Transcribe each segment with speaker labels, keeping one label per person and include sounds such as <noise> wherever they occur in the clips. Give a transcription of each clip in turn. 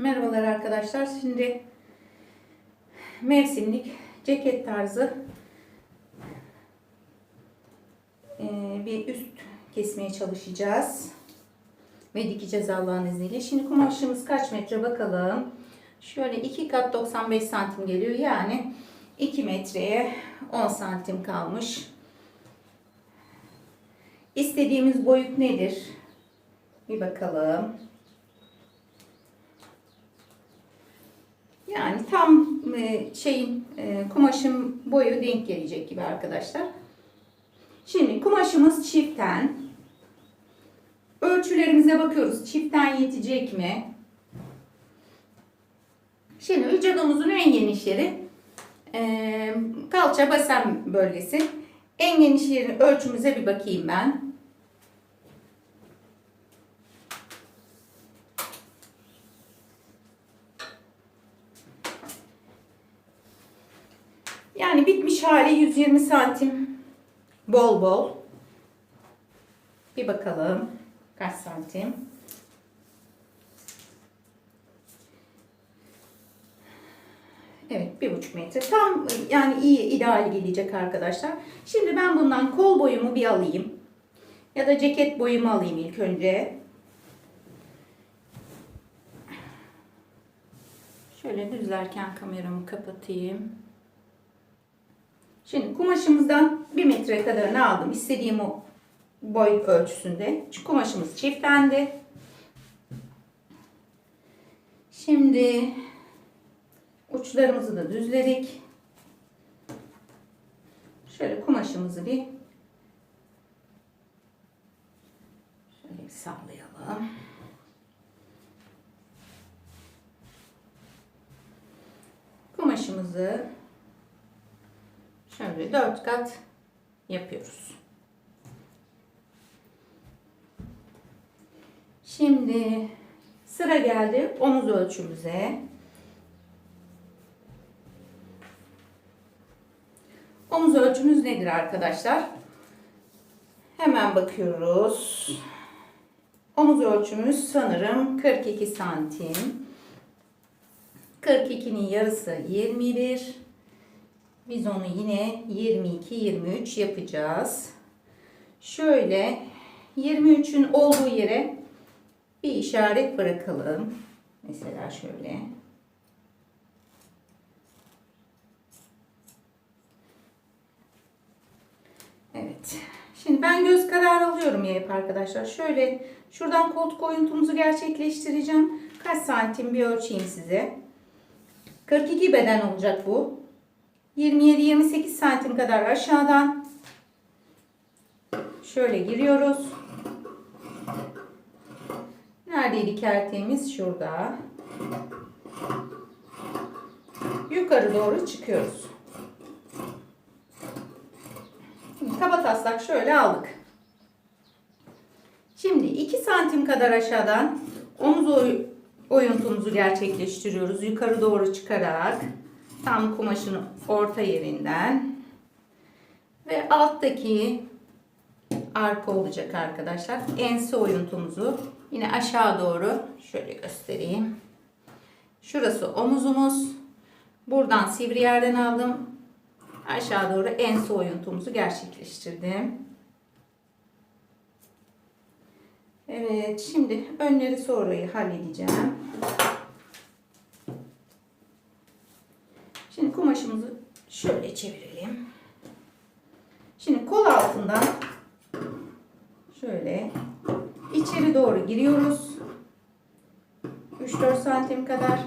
Speaker 1: Merhabalar arkadaşlar. Şimdi mevsimlik ceket tarzı eee, bir üst kesmeye çalışacağız. Ve dikeceğiz Allah'ın izniyle. Şimdi kumaşımız kaç metre bakalım. Şöyle 2 kat 95 santim geliyor. Yani 2 metreye 10 santim kalmış. İstediğimiz boyut nedir? Bir bakalım. Yani tam e, şeyin e, kumaşın boyu denk gelecek gibi arkadaşlar. Şimdi kumaşımız çiften. Ölçülerimize bakıyoruz. Çiften yetecek mi? Şimdi vücudumuzun en geniş yeri e, kalça basen bölgesi. En geniş yeri ölçümüze bir bakayım ben. Yani bitmiş hali 120 santim. Bol bol. Bir bakalım kaç santim. Evet bir buçuk metre. Tam yani iyi ideal gelecek arkadaşlar. Şimdi ben bundan kol boyumu bir alayım. Ya da ceket boyumu alayım ilk önce. Şöyle düzlerken kameramı kapatayım. Şimdi kumaşımızdan bir metre kadarını aldım. İstediğim o boy ölçüsünde. Şu kumaşımız çiftendi. Şimdi uçlarımızı da düzledik. Şöyle kumaşımızı bir şöyle bir sallayalım. Kumaşımızı şöyle dört kat yapıyoruz. Şimdi sıra geldi omuz ölçümüze. Omuz ölçümüz nedir arkadaşlar? Hemen bakıyoruz. Omuz ölçümüz sanırım 42 santim. 42'nin yarısı 21. Biz onu yine 22-23 yapacağız. Şöyle 23'ün olduğu yere bir işaret bırakalım. Mesela şöyle. Evet. Şimdi ben göz kararı alıyorum ya hep arkadaşlar. Şöyle şuradan koltuk oyuntumuzu gerçekleştireceğim. Kaç santim bir ölçeyim size. 42 beden olacak bu. 27-28 santim kadar aşağıdan şöyle giriyoruz. Neredeydi kerteğimiz? Şurada. Yukarı doğru çıkıyoruz. Şimdi kaba taslak şöyle aldık. Şimdi 2 santim kadar aşağıdan omuz oy- oyuntumuzu gerçekleştiriyoruz. Yukarı doğru çıkarak tam kumaşın orta yerinden ve alttaki arka olacak arkadaşlar. Ense oyuntumuzu yine aşağı doğru şöyle göstereyim. Şurası omuzumuz. Buradan sivri yerden aldım. Aşağı doğru ense oyuntumuzu gerçekleştirdim. Evet, şimdi önleri sonrayı halledeceğim. Şimdi kumaşımızı şöyle çevirelim. Şimdi kol altından şöyle içeri doğru giriyoruz. 3-4 santim kadar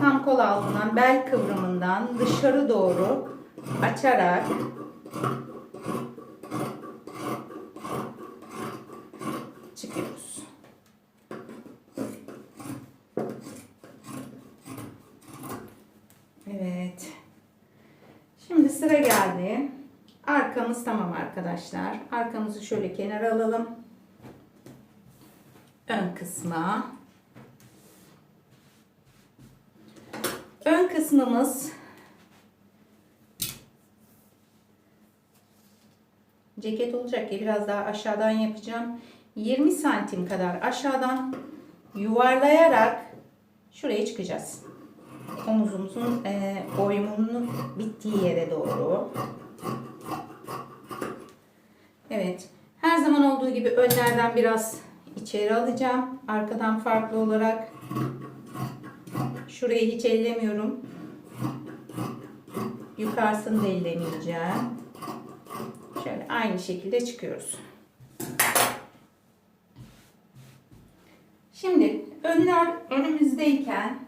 Speaker 1: tam kol altından bel kıvrımından dışarı doğru açarak çıkıyoruz. Evet. Şimdi sıra geldi. Arkamız tamam arkadaşlar. Arkamızı şöyle kenara alalım. Ön kısma. Ön kısmımız ceket olacak ya biraz daha aşağıdan yapacağım. 20 santim kadar aşağıdan yuvarlayarak şuraya çıkacağız. Omuzumuzun e, oyumunun bittiği yere doğru. Evet. Her zaman olduğu gibi önlerden biraz içeri alacağım. Arkadan farklı olarak şurayı hiç ellemiyorum. Yukarısını da ellemeyeceğim. Şöyle aynı şekilde çıkıyoruz. Şimdi önler önümüzdeyken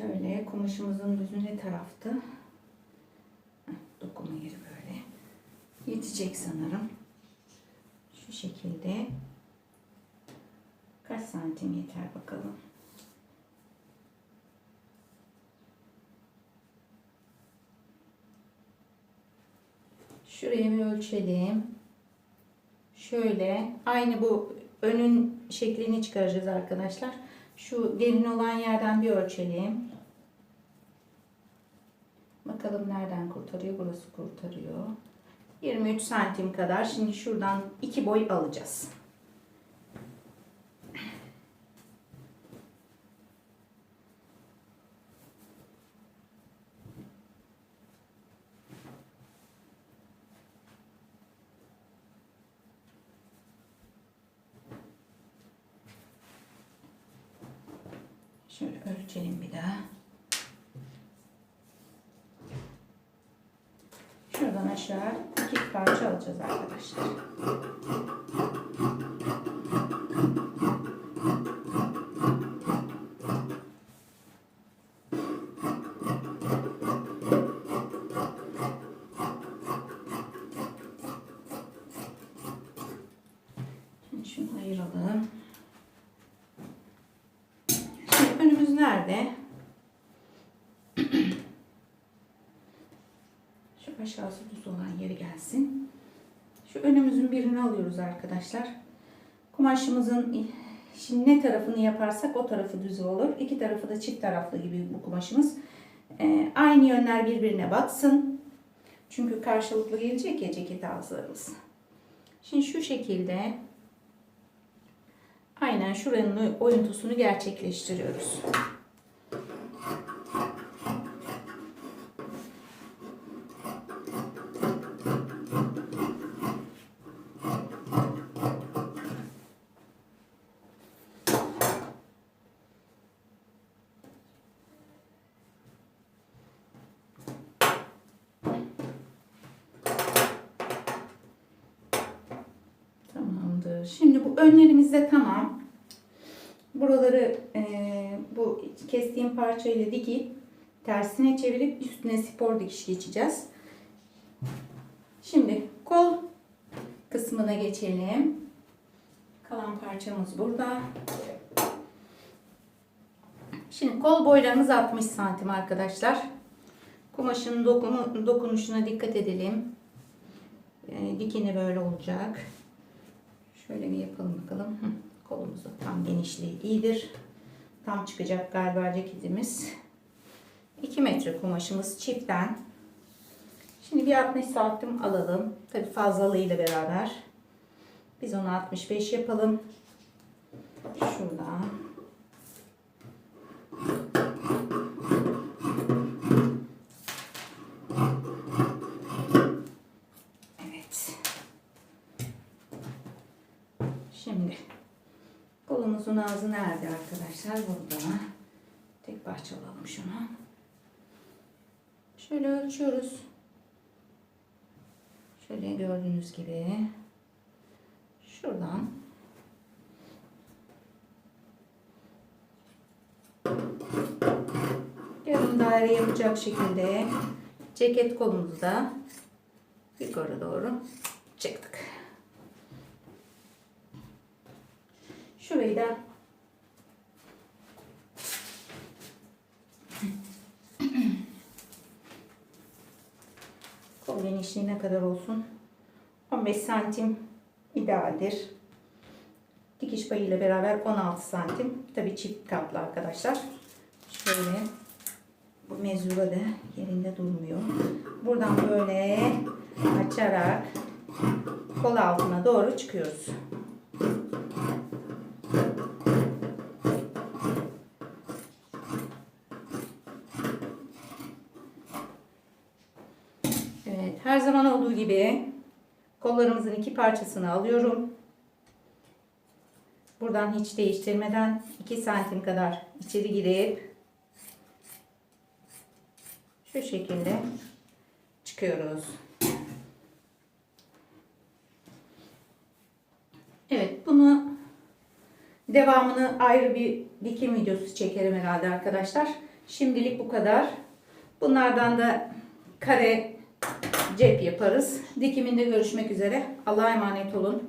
Speaker 1: şöyle kumaşımızın düzü ne taraftı? Dokuma yeri böyle. Yetecek sanırım. Şu şekilde kaç santim yeter bakalım. Şuraya bir ölçelim. Şöyle aynı bu önün şeklini çıkaracağız arkadaşlar. Şu derin olan yerden bir ölçelim. Bakalım nereden kurtarıyor? Burası kurtarıyor. 23 santim kadar. Şimdi şuradan iki boy alacağız. Şöyle ölçelim bir daha. Şuradan aşağı iki parça alacağız arkadaşlar. Şimdi şunu ayıralım. Şimdi nerede? <clears throat> Şu aşağısı düz olan yeri gelsin. Şu önümüzün birini alıyoruz arkadaşlar. Kumaşımızın şimdi ne tarafını yaparsak o tarafı düz olur. İki tarafı da çift taraflı gibi bu kumaşımız. Ee, aynı yönler birbirine baksın. Çünkü karşılıklı gelecek ya ceket ağızlarımız. Şimdi şu şekilde aynen şuranın oyuntusunu gerçekleştiriyoruz. Tamamdır. Şimdi bu önlerimiz de tamam. Buraları e, bu kestiğim parçayla dikip tersine çevirip üstüne spor dikiş geçeceğiz. Şimdi kol kısmına geçelim. Kalan parçamız burada. Şimdi kol boylarımız 60 santim arkadaşlar. Kumaşın dokunu, dokunuşuna dikkat edelim. E, dikeni böyle olacak. Şöyle bir yapalım bakalım. Hı, kolumuz da tam genişliği iyidir. Tam çıkacak galiba ceketimiz. 2 metre kumaşımız çiftten. Şimdi bir 60 santim alalım. Tabi fazlalığıyla beraber. Biz onu 65 yapalım. Şuradan. Evet. Şimdi kolumuzun ağzı nerede arkadaşlar? Burada. Tek parça alalım şunu. Şöyle ölçüyoruz. Şöyle gördüğünüz gibi. Şuradan. Yarım daire yapacak şekilde ceket kolumuzu da yukarı doğru çıktık. Şurayı da <clears throat> kol genişliği ne kadar olsun? 15 santim idealdir. Dikiş payıyla beraber 16 santim. Tabii çift katlı arkadaşlar. Şöyle bu mezura da yerinde durmuyor. Buradan böyle açarak kol altına doğru çıkıyoruz. Evet, her zaman olduğu gibi kollarımızın iki parçasını alıyorum. Buradan hiç değiştirmeden 2 santim kadar içeri girip şu şekilde çıkıyoruz. Evet bunu devamını ayrı bir dikim videosu çekerim herhalde arkadaşlar. Şimdilik bu kadar. Bunlardan da kare cep yaparız. Dikiminde görüşmek üzere. Allah'a emanet olun.